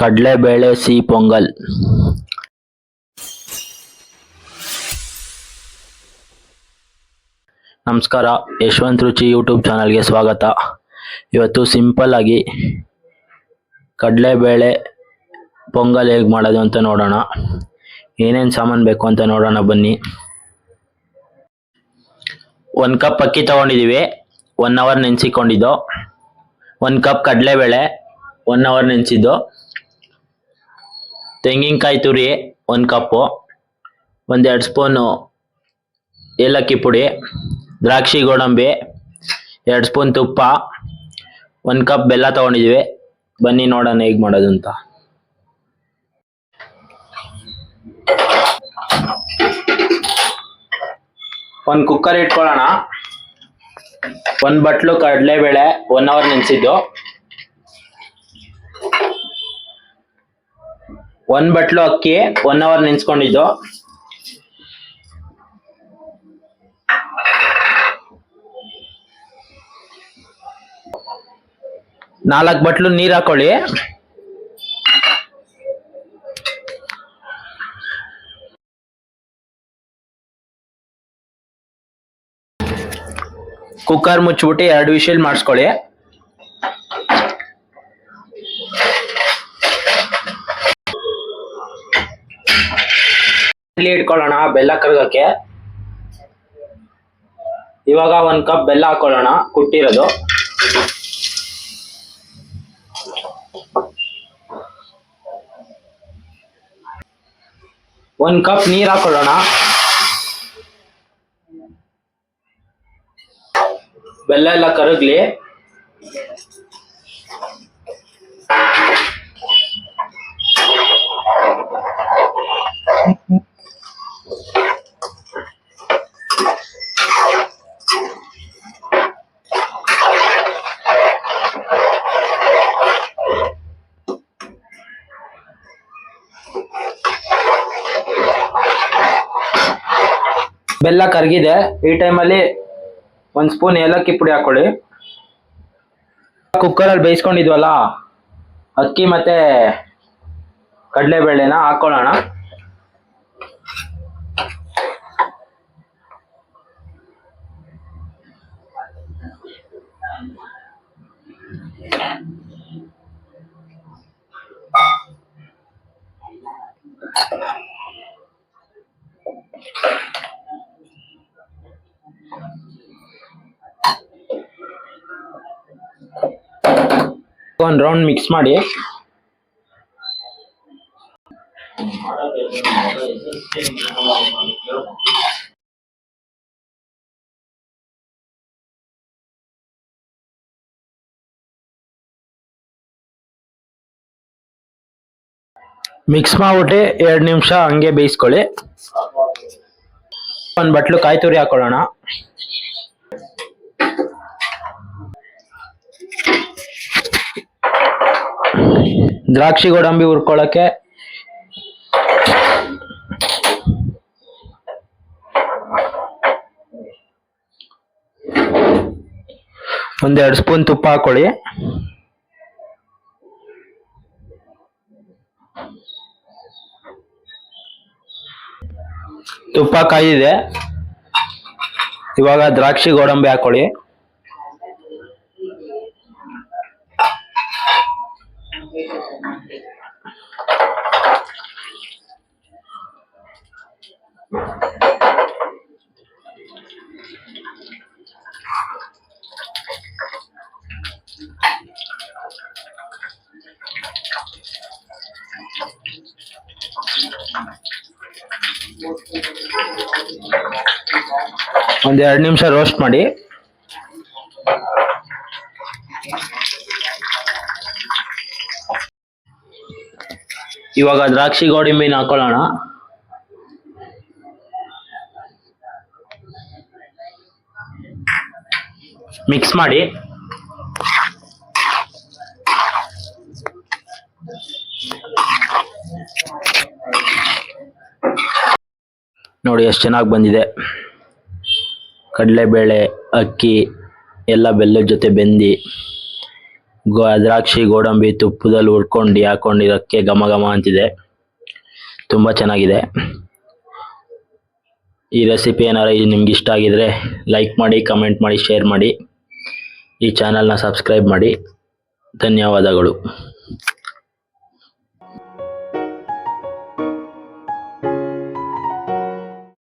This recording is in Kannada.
ಕಡ್ಲೆಬೇಳೆ, ಸಿಹಿ ಪೊಂಗಲ್. ನಮಸ್ಕಾರ, ಯಶವಂತ್ ರುಚಿ ಯೂಟ್ಯೂಬ್ ಚಾನಲ್ಗೆ ಸ್ವಾಗತ. ಇವತ್ತು ಸಿಂಪಲ್ ಆಗಿ ಕಡಲೆಬೇಳೆ, ಪೊಂಗಲ್ ಹೇಗೆ ಮಾಡೋದು ಅಂತ ನೋಡೋಣ. ಏನೇನು ಸಾಮಾನು ಬೇಕು ಅಂತ ನೋಡೋಣ ಬನ್ನಿ. ಒಂದು ಕಪ್ ಅಕ್ಕಿ ತೊಗೊಂಡಿದ್ದೀವಿ ಒನ್ ಅವರ್ ನೆನೆಸಿಕೊಂಡಿದ್ದು. ಒಂದು ಕಪ್ ಕಡಲೆಬೇಳೆ, ಒನ್ ಅವರ್ ನೆನೆಸಿದ್ದು. ತೆಂಗಿನಕಾಯಿ ತುರಿ ಒಂದು ಕಪ್ಪು, ಒಂದೆರಡು ಸ್ಪೂನು ಏಲಕ್ಕಿ ಪುಡಿ, ದ್ರಾಕ್ಷಿ ಗೋಡಂಬಿ, ಎರಡು ಸ್ಪೂನ್ ತುಪ್ಪ, ಒಂದು ಕಪ್ ಬೆಲ್ಲ ತೊಗೊಂಡಿದ್ವಿ. ಬನ್ನಿ ನೋಡೋಣ ಹೇಗೆ ಮಾಡೋದು ಅಂತ. ಒಂದು ಕುಕ್ಕರ್ ಇಟ್ಕೊಳ್ಳೋಣ. ಒಂದು ಬಟ್ಲು ಕಡಲೆಬೇಳೆ ಒನ್ ಅವರ್ ನೆನೆಸಿದ್ದು. ಒಂದ್ ಬಟ್ಲು ಅಕ್ಕಿ ಒನ್ ಅವರ್ ನೆನ್ಸ್ಕೊಂಡಿದ್ದು. ನಾಲ್ಕು ಬಟ್ಲು ನೀರ್ ಹಾಕೊಳ್ಳಿ. ಕುಕ್ಕರ್ ಮುಚ್ಚಿಬಿಟ್ಟು ಎರಡು ವಿಷಲ್ ಮಾಡಿಸ್ಕೊಳ್ಳಿ. ಇಲ್ಲಿ ಇಟ್ಕೊಳ್ಳೋಣ, ಬೆಲ್ಲ ಕರಗಕ್ಕೆ. ಇವಾಗ ಒಂದ್ ಕಪ್ ಬೆಲ್ಲ ಹಾಕೊಳ್ಳೋಣ, ಕುಟ್ಟಿರೋದು. ಒಂದ್ ಕಪ್ ನೀರ್ ಹಾಕೊಳ್ಳೋಣ. ಬೆಲ್ಲ ಎಲ್ಲ ಕರಗ್ಲಿ. ಬೆಲ್ಲ ಕರಗಿದೆ. ಈ ಟೈಮಲ್ಲಿ ಒಂದು ಸ್ಪೂನ್ ಏಲಕ್ಕಿ ಪುಡಿ ಹಾಕೊಳ್ಳಿ. ಕುಕ್ಕರಲ್ಲಿ ಬೇಯಿಸ್ಕೊಂಡಿದ್ವಲ್ಲ, ಅಕ್ಕಿ ಮತ್ತೆ ಕಡಲೆಬೇಳೆನ ಹಾಕೊಳ್ಳೋಣ. ಒಂದು ರೌಂಡ್ ಮಿಕ್ಸ್ ಮಾಡಿ. ಮಿಕ್ಸ್ ಮಾಡ್ಬಿಟ್ಟು ಎರಡು ನಿಮಿಷ ಹಂಗೆ ಬೇಯಿಸ್ಕೊಳ್ಳಿ. ಒಂದು ಬಟ್ಲು ಕಾಯಿ ತುರಿ ಹಾಕೊಳ್ಳೋಣ. ದ್ರಾಕ್ಷಿ ಗೋಡಂಬಿ ಹುರ್ಕೊಳಕ್ಕೆ ಒಂದೆರಡು ಸ್ಪೂನ್ ತುಪ್ಪ ಹಾಕೊಳ್ಳಿ ತುಪ್ಪ ಕಾಯಿದೆ ಇವಾಗ ದ್ರಾಕ್ಷಿ ಗೋಡಂಬಿ ಹಾಕೊಳ್ಳಿ ಒಂದ್ ಎರಡು ನಿಮಿಷ ರೋಸ್ಟ್ ಮಾಡಿ. ಇವಾಗ ದ್ರಾಕ್ಷಿ ಗೋಡಿಂಬಿನ ಹಾಕೊಳ್ಳೋಣ. ಮಿಕ್ಸ್ ಮಾಡಿ. ನೋಡಿ ಎಷ್ಟು ಚೆನ್ನಾಗಿ ಬಂದಿದೆ. ಕಡಲೆಬೇಳೆ, ಅಕ್ಕಿ, ಎಲ್ಲ ಬೆಲ್ಲದ ಜೊತೆ ಬೆಂದು, ಗೋ ದ್ರಾಕ್ಷಿ, ಗೋಡಂಬಿ, ತುಪ್ಪದಲ್ಲಿ ಹುರ್ಕೊಂಡು ಹಾಕೊಂಡಿರೋಕ್ಕೆ ಘಮ ಘಮ ಅಂತಿದೆ. ತುಂಬ ಚೆನ್ನಾಗಿದೆ. ಈ ರೆಸಿಪಿ ಏನಾರ ನಿಮ್ಗೆ ಇಷ್ಟ ಆಗಿದ್ರೆ ಲೈಕ್ ಮಾಡಿ ಕಮೆಂಟ್ ಮಾಡಿ ಶೇರ್ ಮಾಡಿ. ಈ ಚಾನಲ್ನ ಸಬ್ಸ್ಕ್ರೈಬ್ ಮಾಡಿ. ಧನ್ಯವಾದಗಳು.